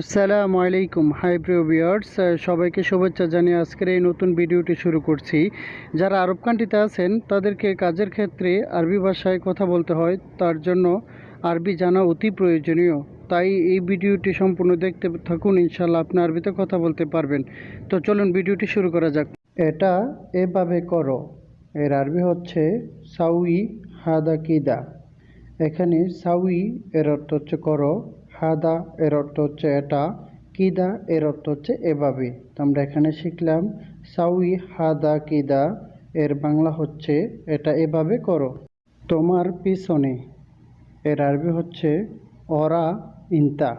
আসসালামু আলাইকুম, হাই প্রিয় ভিউয়ার্স। সবাইকে শুভেচ্ছা জানিয়ে আজকের এই নতুন ভিডিওটি শুরু করছি। যারা আরব কান্ট্রিতে আছেন, তাদেরকে কাজের ক্ষেত্রে আরবি ভাষায় কথা বলতে হয়। তার জন্য আরবি জানা অতি প্রয়োজনীয়। তাই এই ভিডিওটি সম্পূর্ণ দেখতে থাকুন ইনশাল্লাহ আপনি আরবিতে কথা বলতে পারবেন। তো চলুন ভিডিওটি শুরু করা যাক। এটা এভাবে করো। এর আরবি হচ্ছে সাউই হাদা কিদা এখানে সাউই এর অর্থ হচ্ছে করো। হাদা এর অর্থ হচ্ছে এটা, কিদা এর অর্থ হচ্ছে এভাবে। তো আমরা এখানে শিখলাম, সাউই হাদা কিদা, এর বাংলা হচ্ছে এটা এভাবে করো। তোমার পিছনে, এর আরবি হচ্ছে অরা ইন্তা।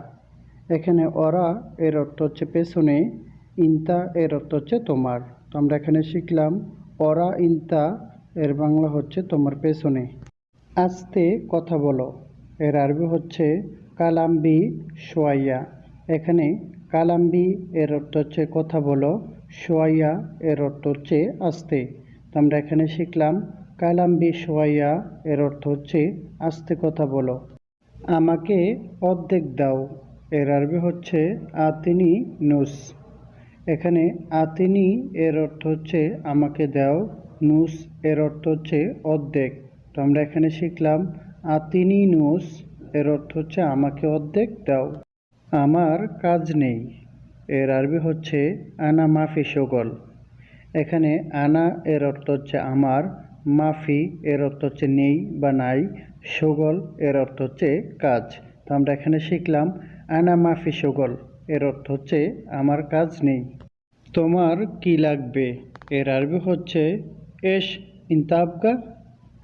এখানে অরা এর অর্থ হচ্ছে পেছনে, ইন্তা এর অর্থ হচ্ছে তোমার। তো আমরা এখানে শিখলাম, অরা ইন্তা, এর বাংলা হচ্ছে তোমার পেছনে। আস্তে কথা বলো, এর আরবি হচ্ছে কালাম্বি সোয়াইয়া। এখানে কালাম্বি এর অর্থ হচ্ছে কথা বলো, সোয়াইয়া এর অর্থ হচ্ছে আস্তে। তো আমরা এখানে শিখলাম, কালাম্বি সোয়াইয়া এর অর্থ হচ্ছে আস্তে কথা বলো। আমাকে অর্ধেক দাও, এর আরবি হচ্ছে আতিনি নুস। এখানে আতিনি এর অর্থ হচ্ছে আমাকে দাও, নুস এর অর্থ হচ্ছে অর্ধেক। তো আমরা এখানে শিখলাম, আতিনি নুস এর অর্থ হচ্ছে, আমাকে অর্ধেক দাও। আমার কাজ নেই। এর আরবি হচ্ছে, আনা মাফি সগল। এখানে, আনা এর অর্থ হচ্ছে, আমার। মাফি এর অর্থ হচ্ছে, নেই বা নাই। সগল এর অর্থ হচ্ছে, কাজ। তো আমরা এখানে শিখলাম, আনা মাফি সগল। এর অর্থ হচ্ছে, আমার কাজ নেই। তোমার কি লাগবে? এর আরবি হচ্ছে, এস ইন্তাবগা।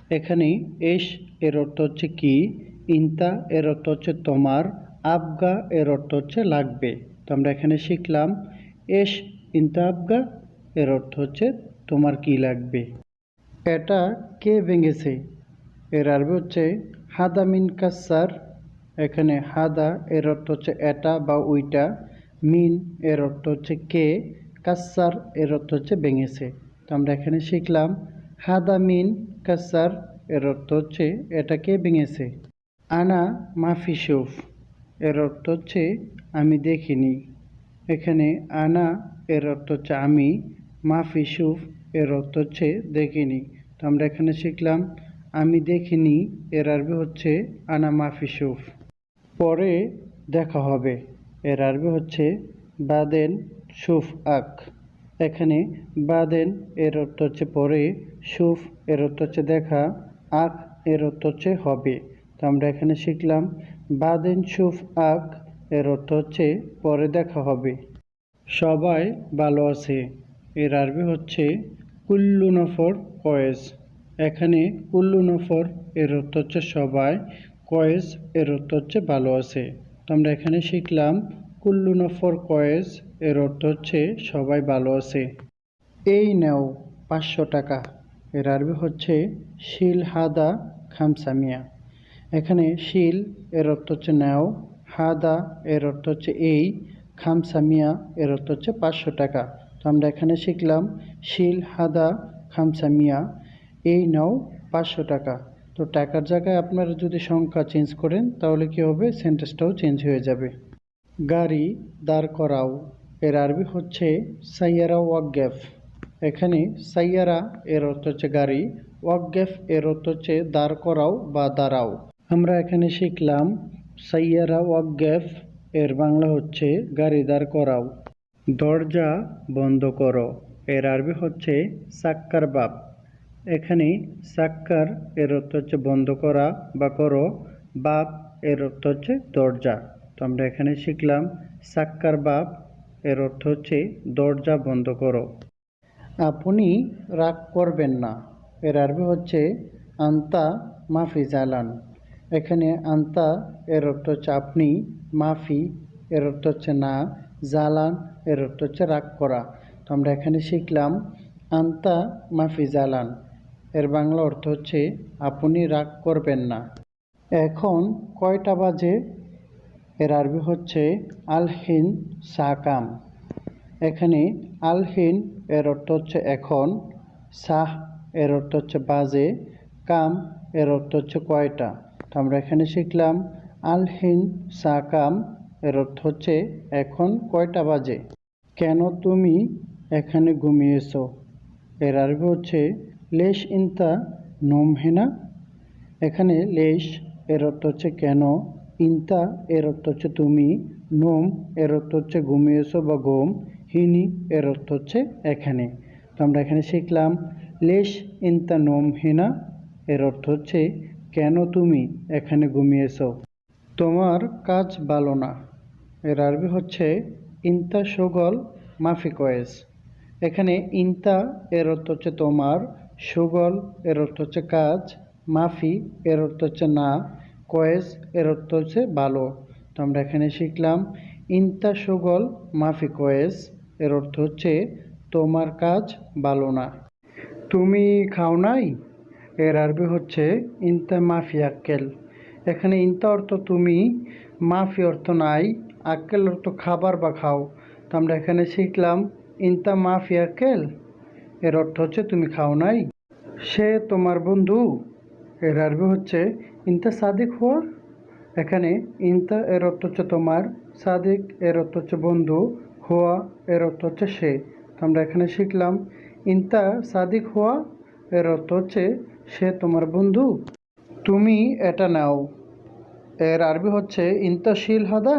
এখানে, এস এর অর্থ হচ্ছে, কি? ইন্তা এর অর্থ হচ্ছে তোমার, আবগা এর অর্থ হচ্ছে লাগবে। তো আমরা এখানে শিখলাম, এস ইন্তা আবগা এর অর্থ হচ্ছে তোমার কি লাগবে। এটা কে ভেঙেছে? এর আরবি হচ্ছে হাদা মিন কাসার, এখানে হাদা এর অর্থ হচ্ছে এটা বা ওইটা, মিন এর অর্থ হচ্ছে কে, কাসার এর অর্থ হচ্ছে ভেঙেছে। তো আমরা এখানে শিখলাম, হাদা মিন কাসার এর অর্থ হচ্ছে এটাকে ভেঙেছে? আনা মাফি সুফ। এর অর্থ হচ্ছে, আমি দেখিনি। এখানে আনা এর অর্থ হচ্ছে, আমি মাফি সুফ। এর অর্থ হচ্ছে, দেখিনি। তো আমরা এখানে শিখলাম, আমি দেখিনি, এর আরবি হচ্ছে, আনা মাফি সুফ। পরে দেখা হবে, এর আরবি হচ্ছে, বাদেন সুফ আক। এখানে বাদেন এর অর্থ হচ্ছে পরে, সুফ এর অর্থ হচ্ছে দেখা, আক এর অর্থ হচ্ছে হবে। তো আমরা এখানে শিখলাম বাদেন সুফ আক এর অর্থ হচ্ছে পরে দেখা হবে। সবাই ভালো আছে। এর আরবি হচ্ছে কুল্লু নফর কয়েস। এখানে কুল্লু নফর এর অর্থ হচ্ছে সবাই, কয়েস এর অর্থ হচ্ছে ভালো আছে। তো আমরা এখানে শিখলাম কুল্লু নফর কয়েস এর অর্থ হচ্ছে সবাই ভালো আছে। এই নাও পাঁচশো টাকা। এর আরবি হচ্ছে শিল হাদা খামসামিয়া। এখানে শিল এর অর্থ হচ্ছে নাও হাদা এর অর্থ হচ্ছে এই খামসামিয়া এর অর্থ হচ্ছে পাঁচশো টাকা। তো আমরা এখানে শিখলাম শিল, হাদা খামসামিয়া এই নাও পাঁচশো টাকা। তো টাকার জায়গায় আপনারা যদি সংখ্যা চেঞ্জ করেন, তাহলে কি হবে? সেন্টেন্সটাও চেঞ্জ হয়ে যাবে। গাড়ি দাঁড় করাও, এর আরবি হচ্ছে সাইয়ারা ওয়াকগেফ। এখানে সাইয়ারা এর অর্থ হচ্ছে গাড়ি, ওয়াকগেফ এর অর্থ হচ্ছে দাঁড় করাও বা দাঁড়াও। আমরা এখানে শিখলাম, সাইয়ারা ওয়াকগেফ এর বাংলা হচ্ছে, গাড়ি দাঁড় করাও। দরজা বন্ধ করো। এর আরবি হচ্ছে, সাক্কার বাপ। এখানে, সাক্কার এর অর্থ হচ্ছে, বন্ধ করা বা করো। বাপ এর অর্থ হচ্ছে, দরজা। তো আমরা এখানে শিখলাম, সাক্কার বাপ এর অর্থ হচ্ছে, দরজা বন্ধ করো। আপনি রাগ করবেন না। এর আরবি হচ্ছে, আন্তা মাফি জালান এখানে আন্তা, এর অর্থ হচ্ছে আপনি, মাফি, এর অর্থ হচ্ছে না, জালান, এর অর্থ হচ্ছে রাগ করা। তো আমরা এখানে শিখলাম আন্তা, মাফি, জালান। এর বাংলা অর্থ হচ্ছে আপনি রাগ করবেন না। এখন কয়টা বাজে? এর আরবি হচ্ছে আলহিন সাকাম। এখানে আলহিন এর অর্থ হচ্ছে এখন, সাহ এর অর্থ হচ্ছে বাজে, কাম এর অর্থ হচ্ছে কয়টা? আমরা এখানে শিখলাম, আলহিন সাকাম, এর অর্থ হচ্ছে, এখন কয়টা বাজে? কেন তুমি এখানে ঘুমিয়েছো? এর আরবি হচ্ছে, লেশ ইনতা নোম হেনা এখানে লেশ এর অর্থ হচ্ছে, কেন? ইনতা এর অর্থ হচ্ছে, তুমি নোম এর অর্থ হচ্ছে, ঘুমিয়েছো বা ঘুম। হিনি এর অর্থ হচ্ছে, এখানে। তো আমরা এখানে শিখলাম, লেশ ইনতা নোম হেনা এর অর্থ হচ্ছে কেন তুমি এখানে ঘুমিয়েছো? তোমার কাজ ভালো না। এর আরবি হচ্ছে, ইনতা সুগল মাফি কয়েস এখানে ইনতা এর অর্থ হচ্ছে তোমার, সুগল এর অর্থ হচ্ছে কাজ, মাফি এর অর্থ হচ্ছে না কয়েস এর অর্থ হচ্ছে ভালো। তো আমরা এখানে শিখলাম, ইনতা সুগল মাফি কয়েস এর অর্থ হচ্ছে, তোমার কাজ ভালো না। তুমি খাও নাই? এর আরবি হচ্ছে ইনতা মাফি আক্কেল এখানে ইনতা অর্থ তুমি, মাফি অর্থ নাই, আক্কেল অর্থ খাবার বা খাও। তো আমরা এখানে শিখলাম ইনতা মাফি আক্কেল এর অর্থ হচ্ছে তুমি খাও নাই। সে তোমার বন্ধু, এর আরবি হচ্ছে ইনতা সাদিক হওয়া এখানে ইনতা এর অর্থ হচ্ছে তোমার, সাদিক এর অর্থ হচ্ছে বন্ধু হওয়া এর অর্থ হচ্ছে সে। তো আমরা এখানে শিখলাম ইনতা সাদিক হওয়া এর অর্থ হচ্ছে সে তোমার বন্ধু। তুমি এটা নাও। এর আরবি হচ্ছে ইনতা শিল হাদা।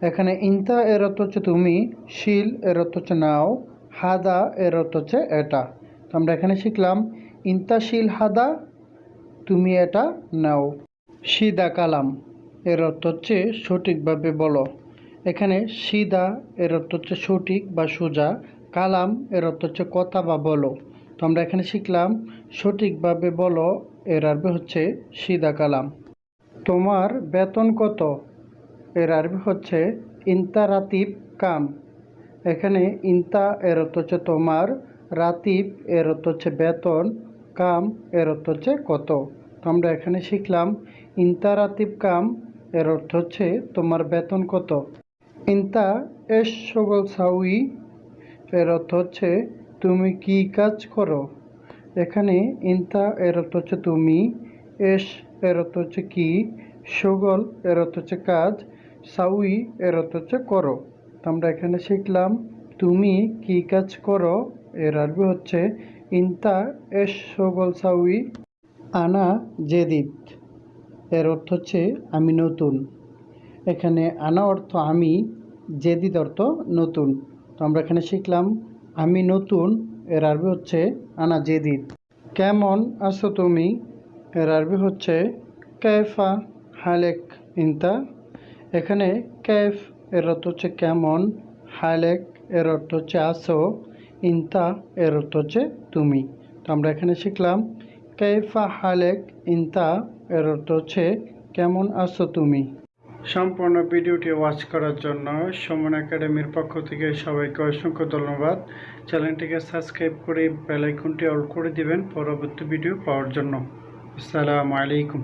এখানে ইনতা এর অর্থ হচ্ছে তুমি, শিল এর অর্থ হচ্ছে নাও, হাদা এর অর্থ হচ্ছে এটা। তো আমরা এখানে শিখলাম, ইনতা শিল হাদা, তুমি এটা নাও। সিদা কালাম এর অর্থ হচ্ছে সঠিকভাবে বলো। এখানে সিদা এর অর্থ হচ্ছে সঠিক বা সোজা। কালাম এর অর্থ হচ্ছে কথা বা বলো। তো আমরা এখানে শিখলাম, সঠিকভাবে বলো, এর আরবি হচ্ছে সিদা কালাম। তোমার বেতন কত? এর আরবি হচ্ছে ইন্তা রাতিব কাম। এখানে ইন্তা এর অর্থ হচ্ছে তোমার, রাতিব এর অর্থ হচ্ছে বেতন, কাম এর অর্থ হচ্ছে কত। তো আমরা এখানে শিখলাম ইন্তা রাতিব কাম এর অর্থ হচ্ছে তোমার বেতন কত। ইন্তা এস সগল সাউই এর অর্থ হচ্ছে তুমি কি কাজ করো? এখানে ইন্তা এর অর্থ হচ্ছে তুমি, এস এর অর্থ হচ্ছে কি, সুগল এর অর্থ হচ্ছে কাজ, সাউই এর অর্থ হচ্ছে করো। তো আমরা এখানে শিখলাম, তুমি কি কাজ করো? এর আরবি হচ্ছে ইন্তা, এস, সগল, সাউই, আনা, জেদিদ। এর অর্থ হচ্ছে আমি নতুন। এখানে আনা অর্থ আমি, জেদিদ অর্থ নতুন। তো আমরা এখানে শিখলাম আমি নতুন, এর আরবি হচ্ছে আনা জেদিদ। কেমন আছো তুমি? এর আরবি হচ্ছে কেফা হালেক ইন্তা। এখানে কেফ এর অর্থ হচ্ছে কেমন, হালেক এর অর্থ হচ্ছে আসো ইন্তা এর অর্থ হচ্ছে তুমি। তো আমরা এখানে শিখলাম, কেফা হালেক ইন্তা এর অর্থ হচ্ছে কেমন আছো তুমি? সম্পূর্ণ ভিডিওটি ওয়াচ করার জন্য সমন একাডেমির পক্ষ থেকে সবাইকে অসংখ্য ধন্যবাদ। চ্যানেলটিকে সাবস্ক্রাইব করে বেলাইকনটি অল করে দিবেন পরবর্তী ভিডিও পাওয়ার জন্য। আসসালামু আলাইকুম।